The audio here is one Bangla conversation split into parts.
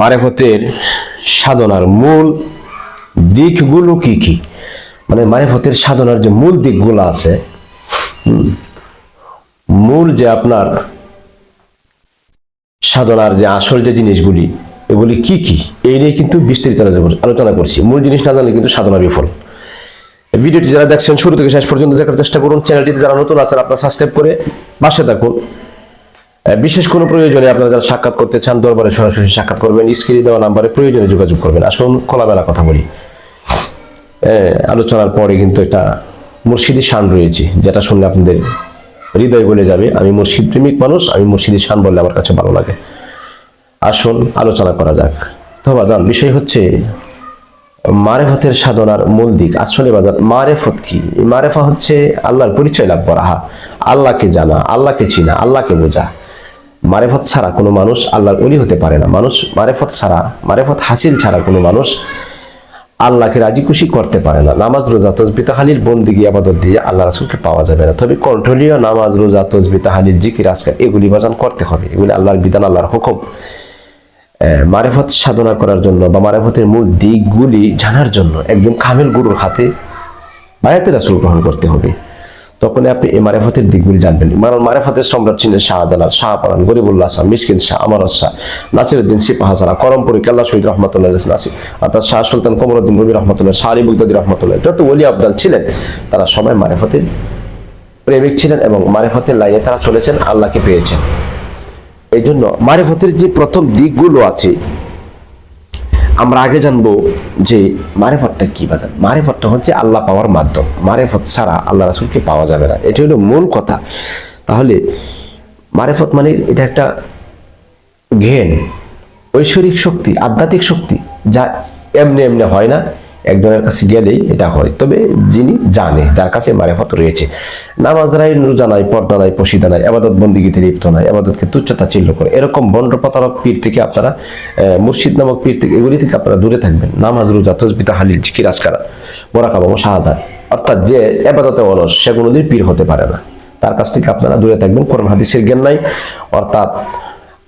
মারেফতের সাধনার মূল দিকগুলো কি কি? মানে মারেফতের সাধনার যে মূল দিকগুলো আছে মূল যে আপনার সাধনার যে আসল যে জিনিসগুলি, এগুলি কি কি? এই নিয়ে কিন্তু বিস্তারিত আলোচনা করছি মূল জিনিস না জানলে কিন্তু সাধনা বিফল। ভিডিওটি যারা দেখছেন, শুরু থেকে শেষ পর্যন্ত দেখার চেষ্টা করুন। চ্যানেলটিতে যারা নতুন আছেন, আপনারা সাবস্ক্রাইব করে পাশে থাকুন। বিশেষ কোনো প্রয়োজনে আপনারা যারা সাক্ষাৎ করতে চান, দরবারে সরাসরি সাক্ষাৎ করবেন। স্ক্রিনে দেওয়া নাম্বারে প্রয়োজনে যোগাযোগ করবেন। আসুন, খোলামেলা কথা বলি। আলোচনার পরে কিন্তু একটা মুর্শিদি শান রয়েছে, যেটা শুনলে আপনাদের হৃদয় বলে যাবে। আমি মুর্শিদ প্রেমিক মানুষ, আমি মুর্শিদি শান বললে আমার কাছে ভালো লাগে। আসুন, আলোচনা করা যাক। তো বাজান বিষয় হচ্ছে, মারেফতের সাধনার মূল দিক, আসলে বাজার, মারেফত কি? মারেফা হচ্ছে আল্লাহর পরিচয় লাভ করা। আল্লাহকে জানা, আল্লাহকে চিনা, আল্লাহকে বোঝা। মারেফত ছাড়া কোনো মানুষ আল্লাহর অলি হতে পারে না। মানুষ মারেফত ছাড়া, মারেফত হাসিল ছাড়া কোনো মানুষ আল্লাহকে রাজি খুশি করতে পারে না। নামাজ, রোজা, তসবি, তাহালিল বন্দিগি আবাদত দিয়ে আল্লাহ রাসুলকে পাওয়া যাবে না। তবে কন্ট্রোলীয় নামাজ, রোজা, তসবি, তাহালিল, জিকির আজকাল এগুলি বাজান করতে হবে। এগুলি আল্লাহর বিধান, আল্লাহর হুকুম। মারেফত সাধনা করার জন্য বা মারেফতের মূল দিকগুলি জানার জন্য একদম কামেল গুরুর হাতে বায়াতে রাসুল গ্রহণ করতে হবে। তখন আপনি এই মারেফতের দিকগুলি জানবেন। মারেফতের সম্রাট ছিলেন শাহজালাল শাহপারান গরিবুল্লাহ শাহ মিসকিন শাহ আমানত শাহ নাসিরুদ্দিন সিপা হাসানা, করমপুরি, কেল্লা শহীদ রহমতুল্লাহ নাসির, অর্থাৎ শাহ সুলতান কমরুদ্দিন রবি রহমতুল্লাহ, শাহ আলী বুগদাদি রহমতুল্লাহ, যত ওলি আবদাল ছিলেন, তারা সবাই মারেফতের প্রেমিক ছিলেন এবং মারেফতের লাইনে তারা চলেছেন, আল্লাহকে পেয়েছেন। এই জন্য মারেফতের যে প্রথম দিকগুলো আছে আমরা আগে জানব যে মারেফতটা কি বাজান মারেফতটা হচ্ছে আল্লাহ পাওয়ার মাধ্যম। মারেফত ছাড়া আল্লাহ রাসুলকে পাওয়া যাবে না। এটা হলো মূল কথা। তাহলে মারেফত মানে এটা একটা জ্ঞান ঐশ্বরিক শক্তি, আধ্যাত্মিক শক্তি, যা এমনি এমনি হয় না। একজনের কাছে গেলেই এটা হয়। তবে যিনি জানে, যার কাছে মারেফত রয়েছে। নামাজ নাই, রোজা নাই, পর্দা নাই, পশিদা নাই, আবাদত বন্দিগিতে লিপ্ত নাই, আবাদতকে তুচ্ছতা চিল্ল করে। এরকম বন্ড পীর থেকে আপনারা মুর্শিদ নামক পীর থেকে, এগুলি থেকে আপনারা দূরে থাকবেন। নামাজ, রোজা তসবিতা হালিল জিকির, আজকারা, মোরাকাবা ও শাহাদাত অর্থাৎ যে আবাদতে অলস, সে কোনোদিন পীর হতে পারে না। তার কাছ থেকে আপনারা দূরে থাকবেন। কোরআন, হাদিসের জ্ঞান নাই। অর্থাৎ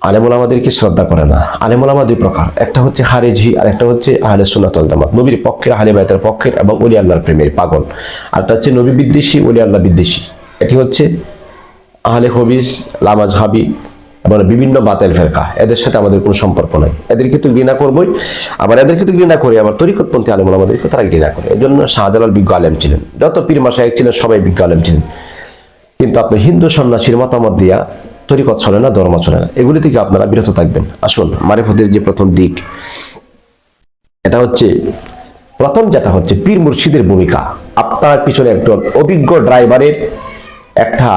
আলেমুল আমাদেরকে শ্রদ্ধা করে না? আলেমুল আমা দুই প্রকার। একটা হচ্ছে হারেজি আর একটা হচ্ছে আহলে সুনাতল জামাত। নবীর পক্ষের, আহলে বাইতের পক্ষের এবং অলি আল্লাহর প্রেমের পাগল। আর আরটা হচ্ছে নবী বিদ্বেষী অলি আল্লাহ বিদ্বেষী। এটি হচ্ছে আহলে হবিস লামাজ হাবি এবং বিভিন্ন বাতেল ফেরকা। এদের সাথে আমাদের কোনো সম্পর্ক নাই। এদেরকে তো ঘৃণা করবোই। আবার এদেরকে তো ঘৃণা করি, আবার তরিকতপন্থী আলেমুল আমাদেরকে তারা ঘৃণা করে। এই জন্য শাহজালাল বিজ্ঞ আলেম ছিলেন। যত পীর মাসায় ছিলেন, সবাই বিজ্ঞ আলেম ছিলেন। কিন্তু আপনি হিন্দু সন্ন্যাসীর মতামত দিয়া তরিকত চলে না, ধর্ম চলে না। এগুলি থেকে আপনারা বিরত থাকবেন। আসুন, মারেফতের যে প্রথম দিক, এটা হচ্ছে, প্রথম যেটা হচ্ছে, পীর মুর্শিদের ভূমিকা। আপনার পিছনে একজন অভিজ্ঞ ড্রাইভারের একটা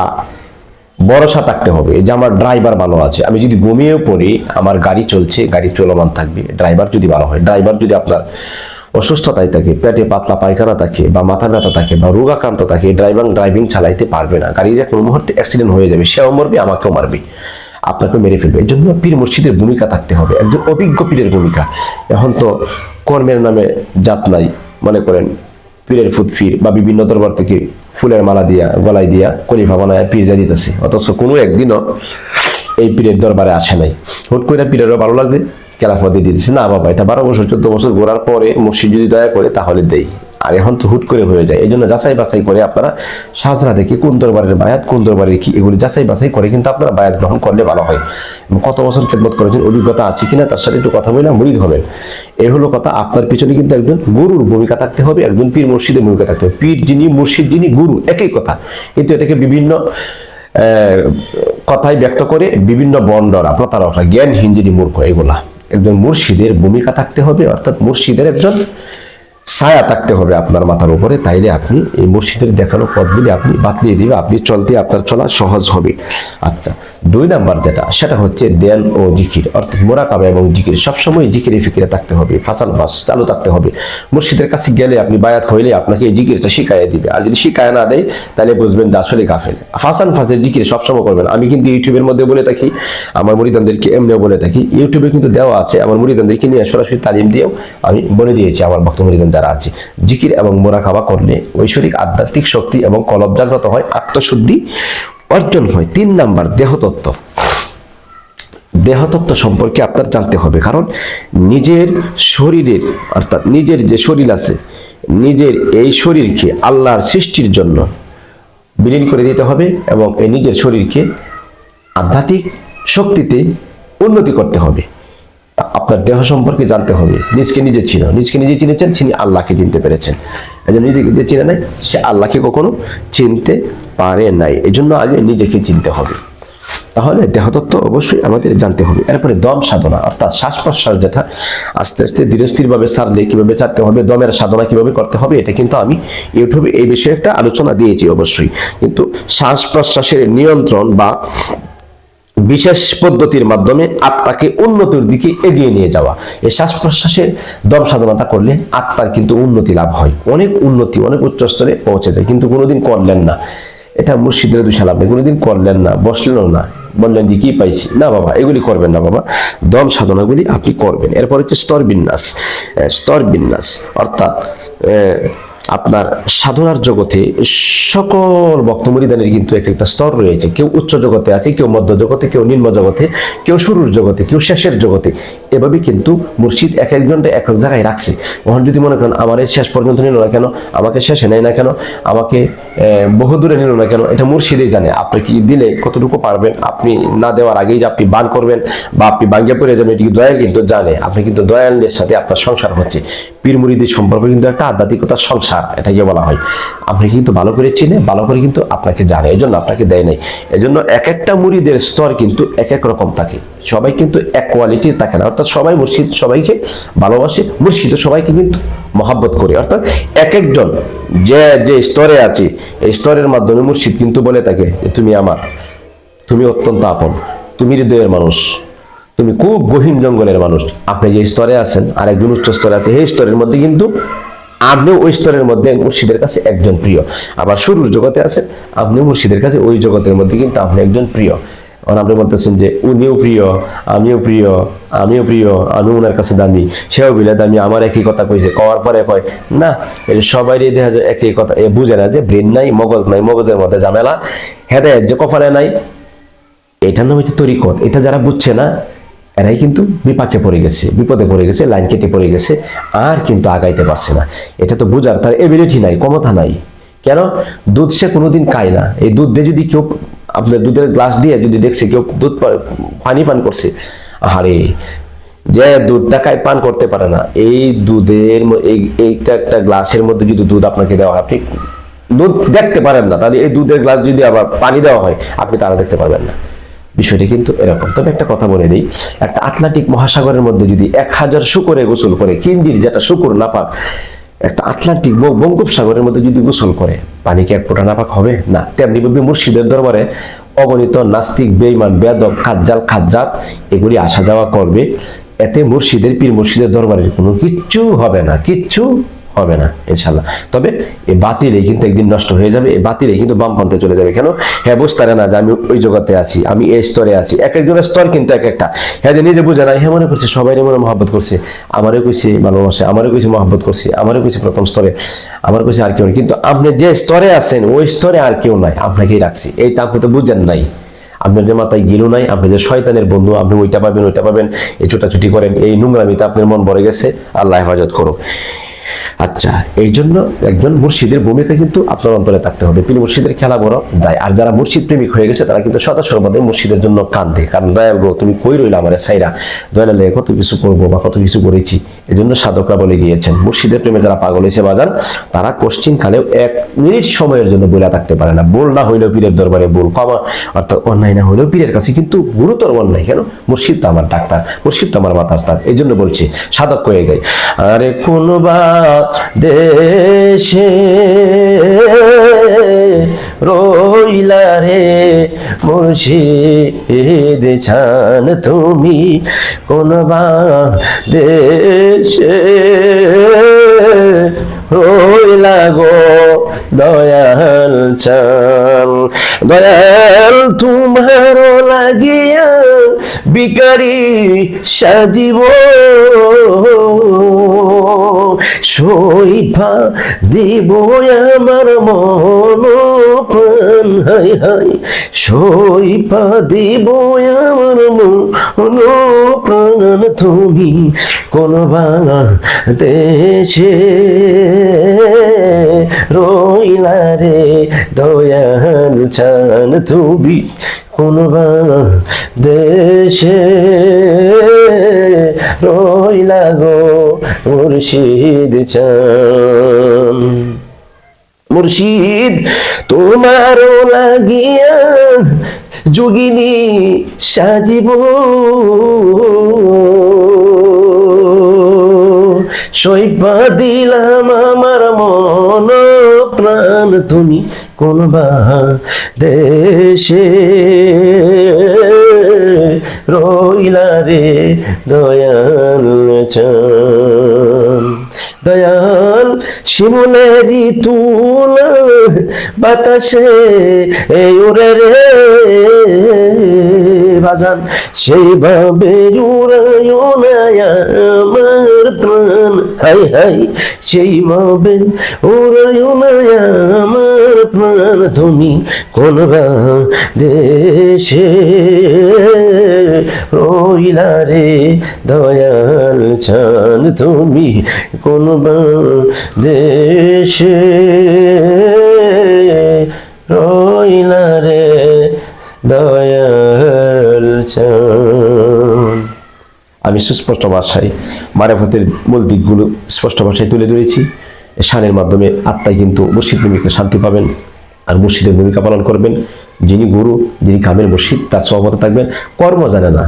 ভরসা থাকতে হবে, যে আমার ড্রাইভার ভালো আছে। আমি যদি ঘুমিয়েও পড়ি, আমার গাড়ি চলছে, গাড়ি চলমান থাকবে। ড্রাইভার যদি ভালো হয়, ড্রাইভার যদি আপনার অসুস্থতায় থাকে, পেটে পাতলা পায়খানা থাকে বা মাথা ব্যথা থাকে বা রোগাক্রান্ত থাকে ড্রাইভার ড্রাইভিং চালাইতে পারবে না। গাড়ি যে কোনো মুহূর্তে অ্যাক্সিডেন্ট হয়ে যাবে, সেও মরবে, আমাকেও মারবে। আপনাকে মেরে ফেলবে। এই জন্য পীর মসজিদের ভূমিকা থাকতে হবে। একজন অভিজ্ঞ পীরের ভূমিকা। এখন তো কর্মের নামে জাত নাই, মনে করেন, পীরের ফুট ফির বা বিভিন্ন দরবার থেকে ফুলের মালা দিয়া, গলায় দিয়া কলিফা বানায় পীর যা দিতেছে। অথচ কোনো একদিনও এই পীরের দরবারে আসে নাই। হুট করে পীরেরও ভালো লাগছে কেলাফা দিয়ে দিতেছে, না বাবা, এটা বারো বছর, চোদ্দ বছর ঘোরার পরে মুর্শিদ যদি দয়া করে তাহলে দেই। আর এখন তো হুট করে হয়ে যায় এই জন্য যাচাই বাছাই করে আপনারা সাজরা দেখে কোন দরবারের বায়াত, কোন দরবারের কি, এগুলি যাচাই বাছাই করে কিন্তু আপনারা বায়াত গ্রহণ করলে ভালো হয়। কত বছর খেদমত করেছেন, অভিজ্ঞতা আছে কিনা তার সাথে একটু কথা বলে মুরিদ হবেন। এই হলো কথা, আপনার পিছনে কিন্তু একজন গুরুর ভূমিকা থাকতে হবে, একজন পীর মুর্শিদের ভূমিকা থাকতে হবে। পীর যিনি, মুর্শিদ যিনি, গুরু, একই কথা। কিন্তু এটাকে বিভিন্ন কথাই ব্যক্ত করে বিভিন্ন বন্ডরা, প্রতারকরা, জ্ঞানহীন যিনি মূর্খ, এগুলা। একজন মুর্শিদের ভূমিকা থাকতে হবে অর্থাৎ মুর্শিদের একজন ছায়া থাকতে হবে আপনার মাথার উপরে, তাইলে আপনি এই মুর্শিদের দেখানো পথগুলি আপনি বাতলিয়ে দিবে, আপনি চলতে, আপনার চলা সহজ হবে। আচ্ছা দুই নাম্বার যেটা, সেটা হচ্ছে দেয়াল ও জিকির, অর্থাৎ মোরাকাবা এবং জিকির। সবসময় জিকিরে ফিকিরে থাকতে হবে, ফাসান ফাস চালু থাকতে হবে। মুর্শিদের কাছে গেলে আপনি বায়াত হইলে আপনাকে এই জিকিরটা শিখাইয়ে দিবে। আর যদি শিখায় না দেয় তাহলে বুঝবেন যে আসলে গাফেল। ফাসান ফাসের জিকির সবসময় করবেন। আমি কিন্তু ইউটিউবের মধ্যে বলে থাকি, আমার মুরিদানদেরকে এমনিও বলে থাকি, ইউটিউবে কিন্তু দেওয়া আছে, আমার মুরিদানদেরকে নিয়ে সরাসরি তালিম দিয়েও আমি বলে দিয়েছি, আমার ভক্ত মুরিদান যারা আছে। জিকির এবং মোরাকাবা করলে ঐশ্বরিক, আধ্যাত্মিক শক্তি এবং কলব জাগ্রত হয়, আত্মশুদ্ধি অর্জন হয়। তিন নাম্বার, দেহতত্ত্ব। দেহতত্ত্ব সম্পর্কে আপনার জানতে হবে, কারণ নিজের শরীরের, অর্থাৎ নিজের যে শরীর আছে, নিজের এই শরীরকে আল্লাহর সৃষ্টির জন্য বিলীন করে দিতে হবে এবং এই নিজের শরীরকে আধ্যাত্মিক শক্তিতে উন্নতি করতে হবে। আপনার দেহ সম্পর্কে জানতে হবে। নিজকে নিজে চিনো। নিজকে নিজে চিনেছেন তিনি আল্লাহকে চিনতে পেরেছেন। এই জন্য নিজেকে যে চিনে নাই, সে আল্লাহকে কখনো চিনতে পারে নাই। এই জন্য আগে নিজেকে চিনতে হবে। তাহলে দেহতত্ত্ব অবশ্যই আমাদের জানতে হবে। এরপরে দম সাধনা, অর্থাৎ শ্বাস প্রশ্বাস যেটা, আস্তে আস্তে ধীরস্থিরভাবে সারলে কীভাবে চারতে হবে, দমের সাধনা কীভাবে করতে হবে, এটা কিন্তু আমি ইউটিউবে এই বিষয়ে একটা আলোচনা দিয়েছি অবশ্যই। কিন্তু শ্বাস প্রশ্বাসের নিয়ন্ত্রণ বা বিশেষ পদ্ধতির মাধ্যমে আত্মাকে উন্নতির দিকে এগিয়ে নিয়ে যাওয়া। এই শ্বাস প্রশ্বাসের দম সাধনাটা করলে আত্মার কিন্তু উন্নতি লাভ হয়। অনেক উন্নতি, অনেক উচ্চ স্তরে পৌঁছে যায়, কিন্তু কোনোদিন করলেন না। এটা মুর্শিদের দুশাল আপনি কোনোদিন করলেন না, বসলেনও না। বললেন যে, কি পাইছি? না বাবা, এগুলি করবেন না বাবা। দম সাধনাগুলি আপনি করবেন। এরপর হচ্ছে স্তর বিন্যাস স্তর বিন্যাস অর্থাৎ আপনার সাধনার জগতে সকল ভক্তমরিদানের কিন্তু এক একটা স্তর রয়েছে। কেউ উচ্চ জগতে আছে, কেউ মধ্য জগতে, কেউ নিম্ন জগতে, কেউ শুরুর জগতে, কেউ শেষের জগতে। এভাবে কিন্তু মুর্শিদ এক একজনটা এক এক জায়গায় রাখছে। ওখানে যদি মনে করেন, আমার শেষ পর্যন্ত নিল না কেন? আমাকে শেষে নেয় না কেন? আমাকে বহু দূরে নিল না কেন? এটা মুর্শিদই জানে। আপনি কি দিলে কতটুকু পারবেন? আপনি না দেওয়ার আগেই যে আপনি বান করবেন বা আপনি বাঙ্গিয়া পড়ে যাবেন, এটি দয়াল কিন্তু জানে। আপনি কিন্তু দয়ালের সাথে আপনার সংসার হচ্ছে। পীর মুরিদের সম্পর্ক কিন্তু একটা আধ্যাত্মিকতার সংসার এটাকে বলা হয়। আপনি কিন্তু ভালো করে চিনে, ভালো করে কিন্তু আপনাকে জানে। এই জন্য আপনাকে দেয় নাই। এজন্য এক একটা মুরিদের স্তর কিন্তু এক এক রকম থাকে। সবাই কিন্তু এক কোয়ালিটির থাকে না। অর্থাৎ সবাই মুর্শিদ, সবাইকে ভালোবাসে। মুর্শিদ সবাইকে কিন্তু মহাব্বত করে। অর্থাৎ এক একজন যে যে স্তরে আছে, এই স্তরের মাধ্যমে মুর্শিদ কিন্তু বলে থাকে যে, তুমি আমার। তুমি অত্যন্ত আপন। তুমি হৃদয়ের মানুষ। তুমি খুব গহীন জঙ্গলের মানুষ। আপনি যে স্তরে আছেন আর একজন উচ্চ স্তরে আছে, সেই স্তরের মধ্যে কিন্তু আপনি ওই স্তরের মধ্যে মুর্শিদের কাছে একজন প্রিয়। আবার শুরুর জগতে আছেন আপনি মুর্শিদের কাছে ওই জগতের মধ্যে কিন্তু আপনি একজন প্রিয়। আর আপনি বলতেছেন যে, উনিও প্রিয়, আমিও প্রিয় আমিও প্রিয়, আমি ওনার কাছে দামি। সেও বিলে, দামি, আমার একই কথা কইছে। কওয়ার পরে কয়, না এটা সবারই দেখা যায় একই কথা। এ বুঝে না যে, ব্রেন নাই, মগজ নাই, মগজের মধ্যে ঝামেলা, হেদায়ত যে কপালে নাই, এটার নাম হচ্ছে তরিকত। এটা যারা বুঝছে না এরাই কিন্তু বিপাকে পড়ে গেছে, বিপদে পড়ে গেছে, লাইন কেটে পড়ে গেছে, আর কিন্তু আগাইতে পারছে না। এটা তো বুঝার তার এবিলিটি নাই, ক্ষমতা নাই। কেন? দুধ সে কোনোদিন খায় না। এই দুধ দিয়ে যদি কেউ আপনার দুধের গ্লাস দিয়ে যদি দেখছে কেউ দুধ পানি পান করছে আরে যে দুধটা খায় পান করতে পারে না। এই দুধের এই, এইটা একটা গ্লাসের মধ্যে যদি দুধ আপনাকে দেওয়া হয়, আপনি দুধ দেখতে পারেন না। তাহলে এই দুধের গ্লাস যদি আবার পানি দেওয়া হয়, আপনি তারা দেখতে পারবেন না। বিষয়টি কিন্তু এরকম। তবে একটা কথা বলে দিই, একটা আটলান্টিক মহাসাগরের মধ্যে যদি এক হাজার শুকরে গোসল করে, কিন্ডির যেটা শুকুর নাপাক, একটা আটলান্টিক বঙ্গোপসাগরের মধ্যে যদি গোসল করে, পানি কি এক ফোঁটা নাপাক হবে? না। তেমনি ভাবে মুর্শিদের দরবারে অগণিত নাস্তিক বেইমান বেদক খাজ্জাল, খাজ্জাত, এগুলি আসা যাওয়া করবে। এতে মুর্শিদের, পীর মুর্শিদের দরবারের কোনো কিচ্ছু হবে না। কিচ্ছু হবে না ইনশাল্লাহ তবে এই বাতিলে কিন্তু একদিন নষ্ট হয়ে যাবে এই বাতিলে কিন্তু বামপন্থে চলে যাবে। কেন? হ্যাঁ বুঝতে না যে আমি ওই জগতে আছি, আমি এই স্তরে আছি। এক একজনের স্তর কিন্তু এক একটা। হ্যাঁ যে নিজে বুঝে না হ্যাঁ মনে করছে সবাই মনে মহব্বত করছে। আমারও কইছে ভালোবাসে আমারও কইছে মহব্বত করছে, আমারও কইছে প্রথম স্তরে আমার কইছে আর কেউ নেই। কিন্তু আপনি যে স্তরে আছেন, ওই স্তরে আর কেউ নাই, আপনাকেই রাখছি। এইটা আপনি তো বুঝেন নাই। আপনার যে মাথায় গিলু নাই, আপনি যে শয়তানের বন্ধু, আপনি ওইটা পাবেন ওইটা পাবেন, এই ছোটাছুটি করেন, এই নোংরামিতে আপনার মন ভরে গেছে, আল্লাহ হেফাজত করো আচ্ছা এই জন্য একজন মুর্শিদের ভূমিকা কিন্তু আপনার অন্তরে থাকতে হবে। পীর মুর্শিদের খেলা বড়, দায়। আর যারা মুর্শিদ প্রেমিক হয়ে গেছে, তারা কিন্তু সদা সর্বদাই মুর্শিদের জন্য কান্দে। কারণ, দয়াল গো, তুমি কই রইলে আমার সাইরা দয়াল কত কিছু করব বা কত কিছু করেছি? এই জন্য সাধকরা বলে গিয়েছেন, মুর্শিদের প্রেমে যারা পাগল হয়েছে বাজান, তারা কোশ্চিন কালেও এক মিনিট সময়ের জন্য বলে থাকতে পারে না। বোল না হইলেও পীরের দরবারে বোল কমা, অর্থাৎ অন্যায় না হইলেও পীরের কাছে কিন্তু গুরুতর অন্যায়। কেন? মুর্শিদ তো আমার ডাক্তার, মুর্শিদ তো আমার মাতার তার। এই জন্য বলছি, সাধক হয়ে যায় আরে কোন বা দেশে রইলা রে মুর্শিদ ছান তুমি কোন বা দেশে রইলা গো দয়াল চাল দয়াল তোমার লাগিয়া বিকারি সাজিব। সইফা দিব আমার মন। হাই হাই সইফা দেব আমার মন প্রাণ তুমি কোন বাঙাল দেশে রইলা রে, দয়াল চান তুমি কোন দেশে রইলা গো, মুর্শিদ চান। মুর্শিদ তোমার লাগিয়া যোগিনী সাজিব। সৈপা দিলাম আমার মন প্রাণ, তুমি কোন দেশে রইলা রে দয়াল চান দয়াল শিমুলেরি তুল বাতাসে এই ওরে রে। বাজান সেইভাবে না আমার প্রাণ। হাই হাই সেইভাবে উড়ায়ও না আমার প্রাণ তুমি কোন দেশে। রইলা রে দয়াল চান তুমি কোন দেশে। রইলা রে দয়াল চান আমি সুস্পষ্ট ভাষায় মারেফতের মূল দিকগুলো স্পষ্ট ভাষায় তুলে ধরেছি। শানের মাধ্যমে আত্মায় কিন্তু মুর্শিদ প্রেমিকরা শান্তি পাবেন আর মুর্শিদের ভূমিকা পালন করবেন। যিনি গুরু, যিনি কামের মুর্শিদ, তার সহমত থাকবেন। কর্ম জানে না।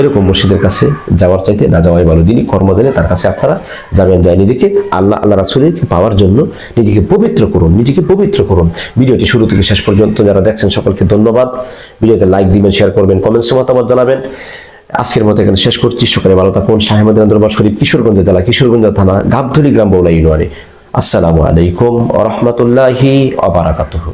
এরকম মুর্শিদের কাছে যাওয়ার চাইতে না যাওয়াই ভালো। যিনি কর্ম জানে তার কাছে আপনারা যাবেন। যায় নিজেকে আল্লাহ আল্লাহ রাসুলের পাওয়ার জন্য নিজেকে পবিত্র করুন, নিজেকে পবিত্র করুন। ভিডিওটি শুরু থেকে শেষ পর্যন্ত যারা দেখছেন সকলকে ধন্যবাদ। ভিডিওতে লাইক দিবেন শেয়ার করবেন কমেন্টসে মতামত জানাবেন। আজকের মতো এখানে শেষ করছি। সকালে ভালো থাকুন। শাহেমদ শরীফ, কিশোরগঞ্জ জেলা, কিশোরগঞ্জ থানা গাবধুলি গ্রাম বৌলা ইউনিয়নে। আসসালামু আলাইকুম রহমতুল্লাহি আবরাকাতুহ